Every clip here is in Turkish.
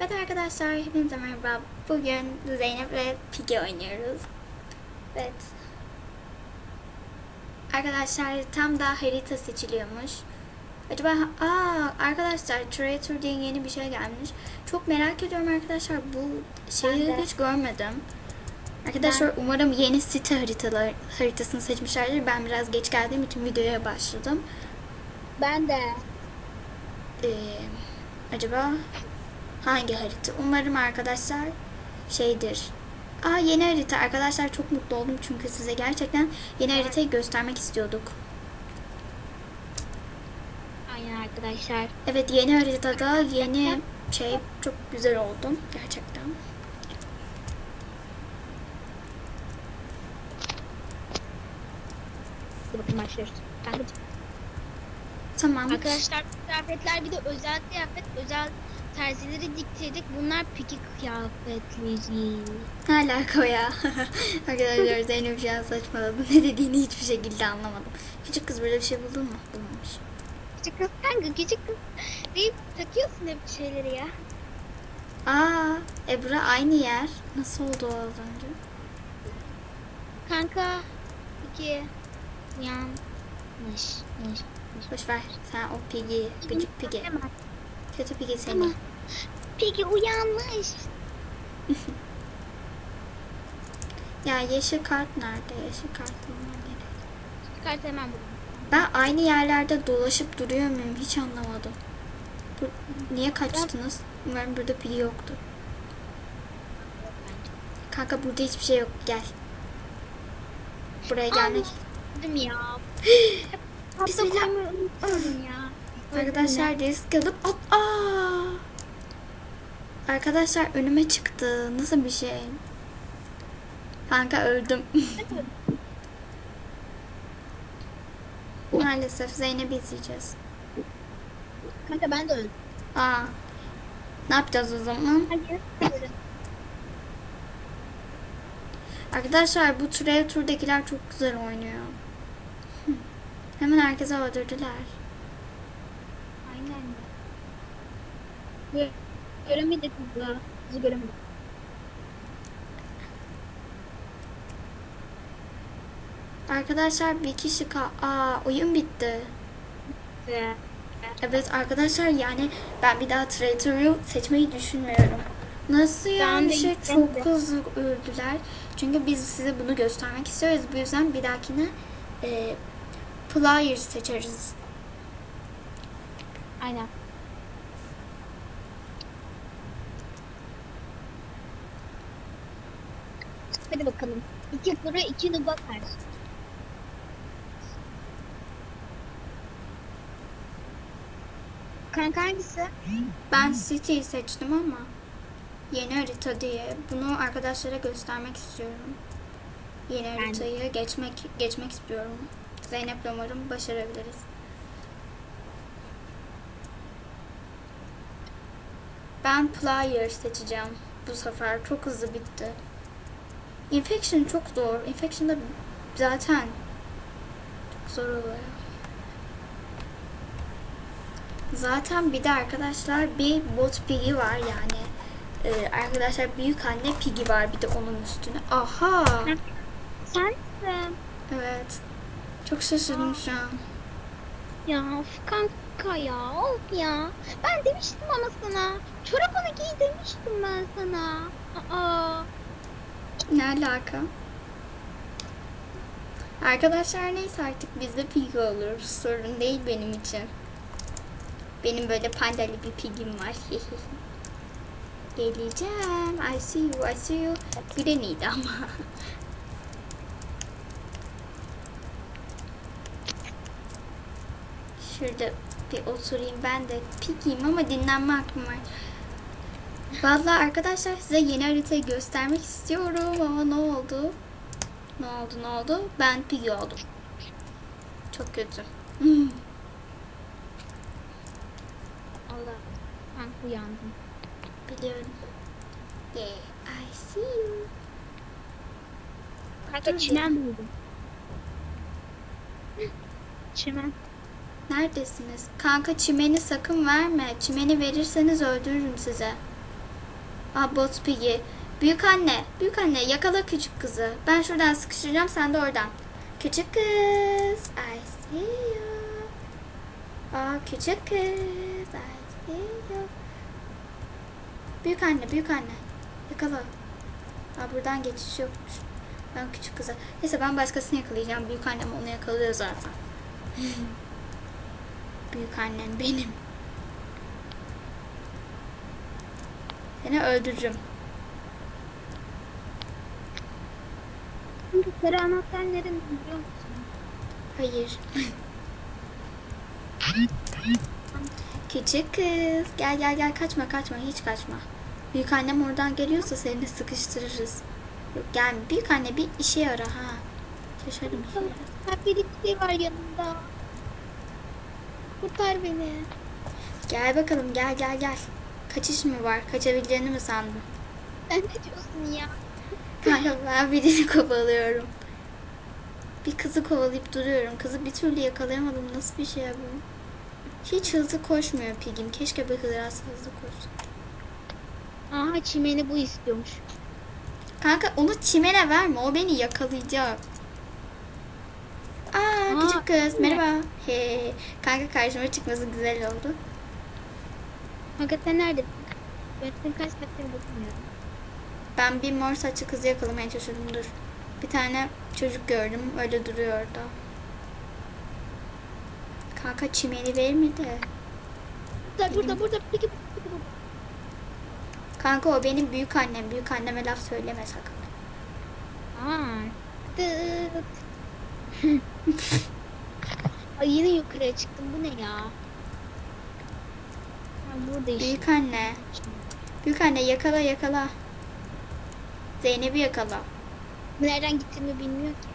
Evet arkadaşlar hepinize merhaba. Bugün Zeynep ve Piggy oynuyoruz. Evet. Arkadaşlar tam da harita seçiliyormuş. Acaba aa arkadaşlar Traitor diye yeni bir şey gelmiş. Çok merak ediyorum arkadaşlar bu şeyi Ben hiç görmedim. Arkadaşlar umarım yeni site haritalar haritasını seçmişlerdir. Ben biraz geç geldiğim için videoya başladım. Ben de. Ee, acaba hangi harita? Umarım arkadaşlar şeydir. Aa yeni harita. Arkadaşlar çok mutlu oldum çünkü size gerçekten yeni haritayı göstermek istiyorduk. Aynen arkadaşlar. Evet yeni haritada yeni şey çok güzel oldu gerçekten. Bakın başlıyoruz. Tamam. arkadaşlar kıyafetler bir de özel kıyafet, özel terzileri diktirdik. Bunlar piki kıyafetleri. Ne alaka ya? Arkadaşlar Zeynep şu an saçmaladı. Ne dediğini hiçbir şekilde anlamadım. Küçük kız böyle bir şey buldun mu? Bulmamış. Küçük kız kanka küçük kız. Deyip takıyorsun hep bir şeyleri ya. Aa Ebru aynı yer. Nasıl oldu o az önce? Kanka iki yanlış. Boş ver. Sen o Piggy, gıcık. Hemen. Kötü Piggy seni. Tamam. Peki uyanmış. Ya yeşil kart nerede? Yeşil kart bulmam gerek. Çıkart hemen bunu. Ben aynı yerlerde dolaşıp duruyor muyum? Hiç anlamadım. Bu, niye kaçtınız? Umarım burada Piggy yoktur. Kanka burada hiçbir şey yok. Gel. Buraya gelmek. Dedim ya. Hatta Bismillah. koymayı ya. Arkadaşlar risk alıp aa! Arkadaşlar önüme çıktı. Nasıl bir şey? Kanka öldüm. Maalesef Zeynep'i izleyeceğiz. Kanka ben de öldüm. Aa. Ne yapacağız o zaman? Hayır. Arkadaşlar bu Trail Tour'dakiler çok güzel oynuyor. Hemen herkese öldürdüler. Aynen. Gö göremedik kızı. Kızı göremedik. Arkadaşlar bir kişi kal... Aa oyun bitti. Ve Evet arkadaşlar yani ben bir daha Traitor'u seçmeyi düşünmüyorum. Nasıl yani şey çok hızlı öldüler. Çünkü biz size bunu göstermek istiyoruz. Bu yüzden bir dahakine e, Pliers seçeriz. aynen. Hadi bakalım. İki fırı iki nuba karşı. Kanka hangisi? Ben City'yi seçtim ama yeni harita diye bunu arkadaşlara göstermek istiyorum. Yeni haritayı geçmek geçmek istiyorum. Zeynep'le umarım başarabiliriz. Ben Pliers seçeceğim bu sefer. Çok hızlı bitti. Infection çok zor. Infection'da zaten çok zor oluyor. Zaten bir de arkadaşlar bir bot pigi var yani. Ee, arkadaşlar büyük anne pigi var bir de onun üstüne. Aha. Sensin. Evet. Çok şaşırdım şu an. Ya of kanka ya of ya. Ben demiştim ama sana. Çorabını giy demiştim ben sana. Aa. Ne alaka? Arkadaşlar neyse artık biz de pigi oluruz. Sorun değil benim için. Benim böyle pandalı bir pigim var. Geleceğim. I see you, I see you. Granny'di ama. Şurada bir oturayım. Ben de pigiyim ama dinlenme hakkım var. Vallahi arkadaşlar size yeni haritayı göstermek istiyorum ama ne oldu? Ne oldu ne oldu? Ben pigi oldum. Çok kötü. Hmm. Allah. Ben uyandım. Biliyorum. Yeah, I see you. Kanka çimen buldum. Çimen. Neredesiniz? Kanka çimeni sakın verme. Çimeni verirseniz öldürürüm size. Aa bot pigi. Büyük anne, büyük anne yakala küçük kızı. Ben şuradan sıkıştıracağım sen de oradan. Küçük kız, I see you. Aa küçük kız, I see you. Büyük anne, büyük anne. Yakala. Aa buradan geçiş yokmuş. Ben küçük kıza. Neyse ben başkasını yakalayacağım. Büyük annem onu yakalıyor zaten. büyük annem benim. Seni öldürürüm. Kanka sarı anahtar nerede biliyor musun? Hayır. Küçük kız. Gel gel gel kaçma kaçma hiç kaçma. Büyük annem oradan geliyorsa seni sıkıştırırız. Yok gelme. Büyük anne bir işe yara ha. Ha, bir şey var yanımda. Kurtar beni. Gel bakalım gel gel gel. Kaçış mı var? Kaçabileceğini mi sandın? Sen ne diyorsun ya? Kanka ben birini kovalıyorum. Bir kızı kovalayıp duruyorum. Kızı bir türlü yakalayamadım. Nasıl bir şey bu? Hiç hızlı koşmuyor Pig'im. Keşke bir biraz hızlı koşsa. Aha çimeni bu istiyormuş. Kanka onu çimene verme. O beni yakalayacak. Aa, Aa, küçük kız. Merhaba. He. Kanka karşıma çıkması güzel oldu. Kanka sen neredesin? Ben seni kaç saattir bakmıyorum. Ben bir mor saçlı kızı yakalamaya çalışıyorum. Dur. Bir tane çocuk gördüm. Öyle duruyor orada. Kanka çimeni vermedi. Burada burada burada. Burada. Kanka o benim büyük annem. Büyük anneme laf söyleme sakın. Aa. Ay yine yukarıya çıktım. Bu ne ya? Ha, burada işte. Büyük anne. Büyük anne yakala yakala. Zeynep'i yakala. Nereden gittiğimi bilmiyor ki.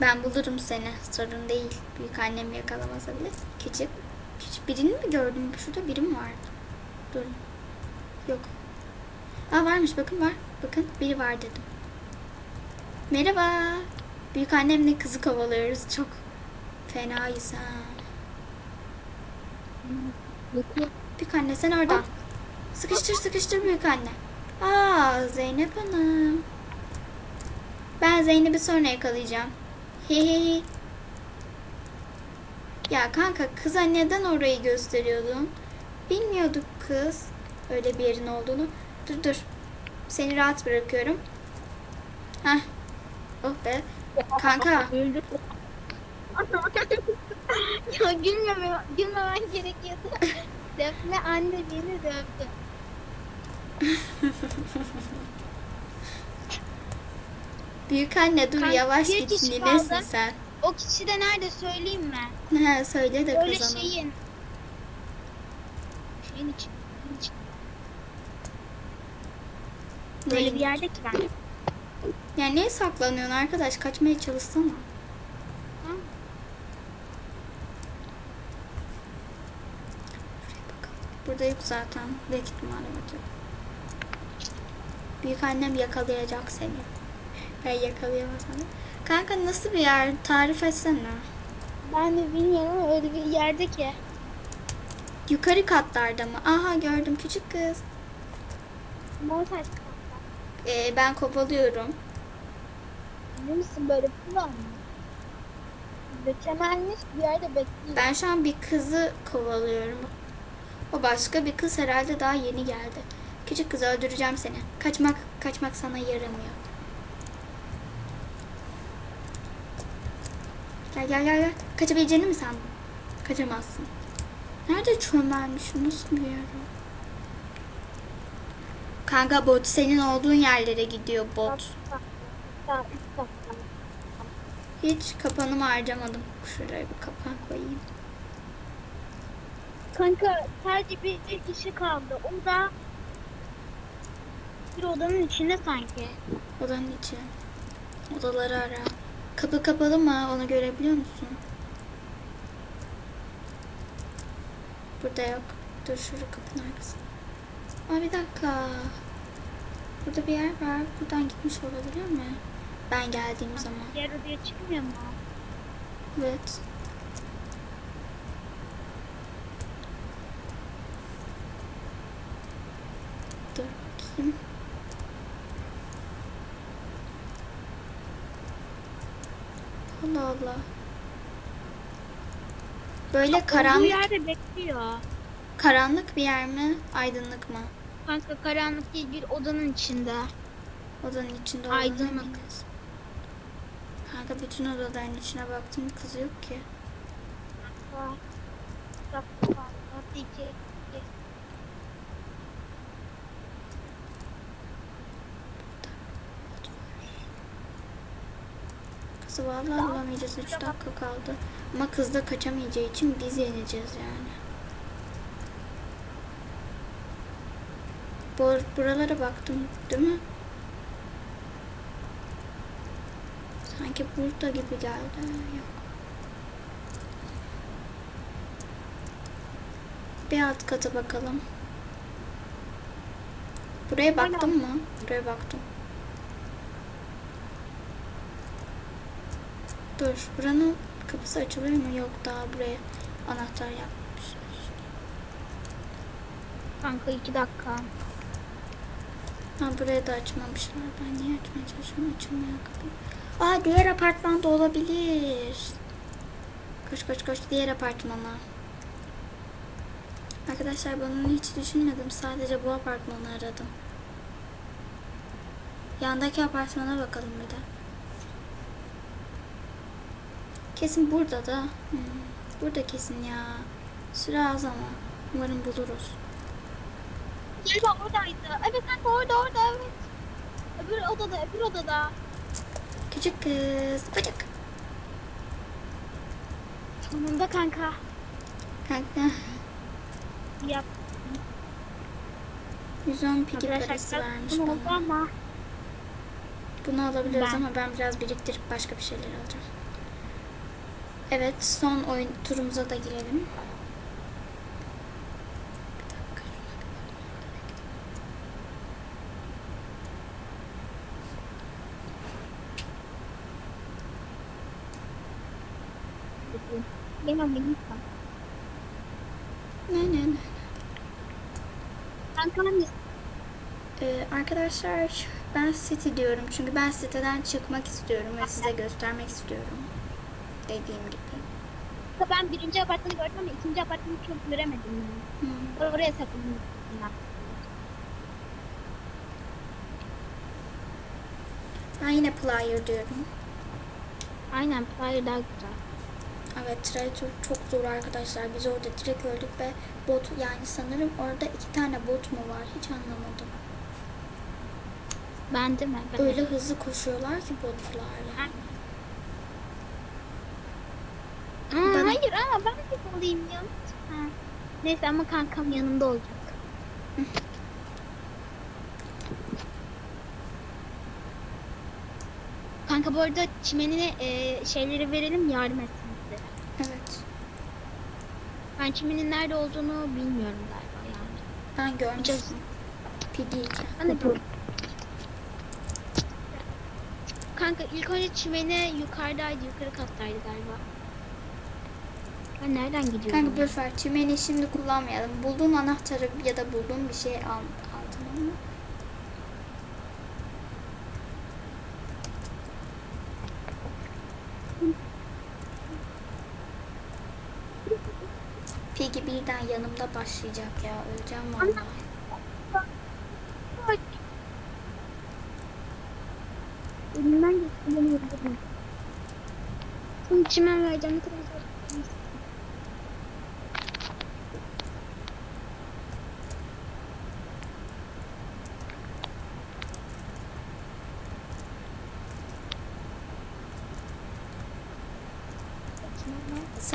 Ben bulurum seni. Sorun değil. Büyük annem yakalamasa bile. Küçük. Küçük birini mi gördüm? Şurada biri mi vardı? Dur. Yok. Aa varmış bakın var. Bakın biri var dedim. Merhaba. Büyük annemle kızı kovalıyoruz. Çok fenayız ha. Büyük anne sen oradan. Sıkıştır sıkıştır büyük anne. Aa Zeynep Hanım. Ben Zeynep'i sonra yakalayacağım. He he he. Ya kanka kıza neden orayı gösteriyordun? Bilmiyorduk kız. Öyle bir yerin olduğunu. Dur dur. Seni rahat bırakıyorum. Heh. Oh be. Kanka. Ya gülmeme, gülmemen gerekiyordu. Defne anne beni dövdü. Büyük anne dur Kanka, yavaş bir git. kişi Ninesin kaldı. sen. O kişi de nerede söyleyeyim mi? He söyle de Böyle kazanalım. şeyin. Şeyin için. şeyin için. Böyle Neyin? bir yerde ki ben. Ya niye saklanıyorsun arkadaş? Kaçmaya çalışsana. Ha? Şuraya bakalım. Burada yok zaten. Büyük ihtimalle burada. Büyük annem yakalayacak seni. Ben yakalayamazsam. Kanka nasıl bir yer? Tarif etsene. Ben de bilmiyorum ama öyle bir yerde ki. Yukarı katlarda mı? Aha gördüm küçük kız. Montaj Ee, ben kovalıyorum. Emin misin böyle falan mı? Beklemenmiş bir yerde bekliyor. Ben şu an bir kızı kovalıyorum. O başka bir kız herhalde daha yeni geldi. Küçük kızı öldüreceğim seni. Kaçmak kaçmak sana yaramıyor. Gel gel gel gel. Kaçabileceğini mi sandın? Kaçamazsın. Nerede çömelmişim? Nasıl bir yer? Kanka bot senin olduğun yerlere gidiyor bot. Hiç kapanımı harcamadım. Şuraya bir kapan koyayım. Kanka sadece bir kişi kaldı. O da bir odanın içinde sanki. Odanın içi. Odaları ara. Kapı kapalı mı? Onu görebiliyor musun? Burada yok. Dur şurada kapının arkasında. Aa bir dakika. Burada bir yer var. Buradan gitmiş olabilir mi? Ben geldiğim zaman. Diğer odaya çıkmıyor mu? Evet. Dur bakayım. Allah Allah. Böyle Olduğu karanlık yerde bekliyor. karanlık bir yer mi? Aydınlık mı? Kanka karanlık değil bir odanın içinde. Odanın içinde olduğunu Aydınlık. eminiz. Kanka bütün odaların içine baktım kız yok ki. Var. Bak, bak, bak, iki. Kızı vallahi bulamayacağız 3 dakika kaldı. Ama kız da kaçamayacağı için biz yeneceğiz yani. Bur buralara baktım değil mi? Sanki burada gibi geldi. Yok. Bir alt kata bakalım. Buraya baktın mı? Buraya baktım. Dur, buranın kapısı açılıyor mu? Yok, daha buraya anahtar yapmışlar. Kanka iki dakika. Ha, buraya da açmamışlar. Ben niye açmaya çalışıyorum? Açılmıyor kapı. Aa, diğer apartmanda olabilir. Koş koş koş, diğer apartmana. Arkadaşlar ben onu hiç düşünmedim. Sadece bu apartmanı aradım. Yandaki apartmana bakalım bir de. Kesin burada da. Hmm, burada kesin ya. Süre az ama. Umarım buluruz. Galiba oradaydı. Evet kanka orada orada evet. Öbür odada öbür odada. Küçük kız. Bıcık. Sonunda kanka. Kanka. Yap. 110 pigi parası vermiş bana. ama. Bunu alabiliriz Ben- ama ben biraz biriktirip başka bir şeyler alacağım. Evet son oyun turumuza da girelim. Benim kanka. Ne ne ne. Hangisi? Ee, arkadaşlar ben City diyorum çünkü ben siteden çıkmak istiyorum ve size göstermek istiyorum. Dediğim gibi. Ben birinci apartmanı gördüm ama ikinci apartmanı çok göremedim. Yani. Hmm. Oraya saklandım. Ben yine player diyorum. Aynen player daha güzel. Evet Traitor çok zor arkadaşlar. Biz orada direkt öldük ve bot yani sanırım orada iki tane bot mu var hiç anlamadım. Ben de mi? Ben Öyle hızlı koşuyorlar ki botlar yani. Aa, Ben- Hayır ama ben de olayım ya. Ha. Neyse ama kankam yanımda olacak. Kanka bu arada çimenine e, şeyleri verelim yardım etsin bize. Evet. Ben çimenin nerede olduğunu bilmiyorum galiba yani. Ben görmüştüm. Piggy iken. Ben de bu- Kanka ilk önce çimene yukarıdaydı, yukarı kattaydı galiba. Ben nereden gidiyorum? Kanka ya? boşver çimeni şimdi kullanmayalım. Bulduğun anahtarı ya da bulduğun bir şey al, aldın ama. Piggy birden yanımda başlayacak ya. Öleceğim vallahi. Elimden geçti öldürdün. Sonra çimen vereceğim. Ne kadar zor.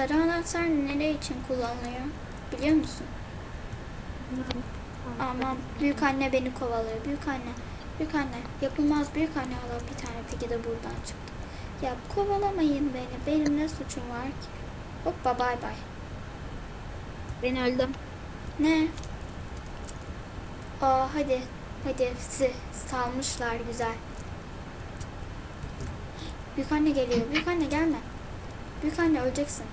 Sarı anahtar nereye için kullanılıyor? Biliyor musun? Ama büyük anne beni kovalıyor. Büyük anne, büyük anne. Yapılmaz büyük anne Allah bir tane peki de buradan çıktı. Ya kovalamayın beni. Benim ne suçum var ki? Hoppa bay bay. Ben öldüm. Ne? Aa hadi. Hadi sizi salmışlar güzel. Büyük anne geliyor. Büyük anne gelme. Büyük anne öleceksin.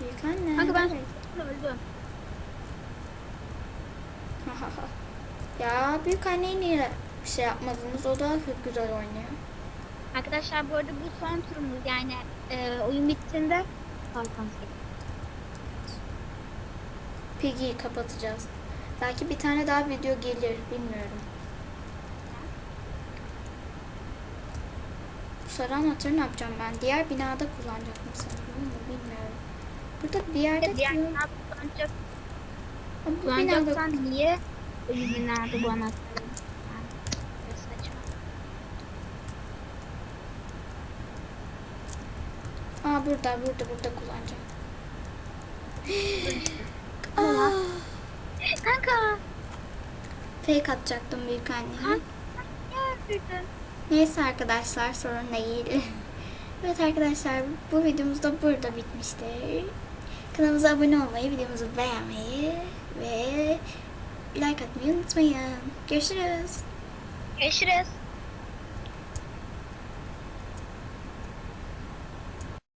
Büyük anne. Kanka ben öldüm. Ya büyük anneyi niye bir şey yapmadınız? O da çok güzel oynuyor. Arkadaşlar bu arada bu son turumuz yani e, oyun bittiğinde kalkan Piggy'yi kapatacağız. Belki bir tane daha video gelir. Bilmiyorum. Bu sarı anahtarı ne yapacağım ben? Diğer binada kullanacaktım sanırım ama bilmiyorum. Burada bir yerde Diğer diyor. kullanacak, Ama bu binada kullanacaksan niye öbür binada bu anahtarı? Yani, saçma. Aa burada burada burada kullanacağım. Aa, Kanka. fake atacaktım büyük anneye. Kanka. Neyse arkadaşlar sorun değil. evet arkadaşlar bu videomuz da burada bitmiştir. Kanalımıza abone olmayı, videomuzu beğenmeyi ve like atmayı unutmayın. Görüşürüz. Görüşürüz.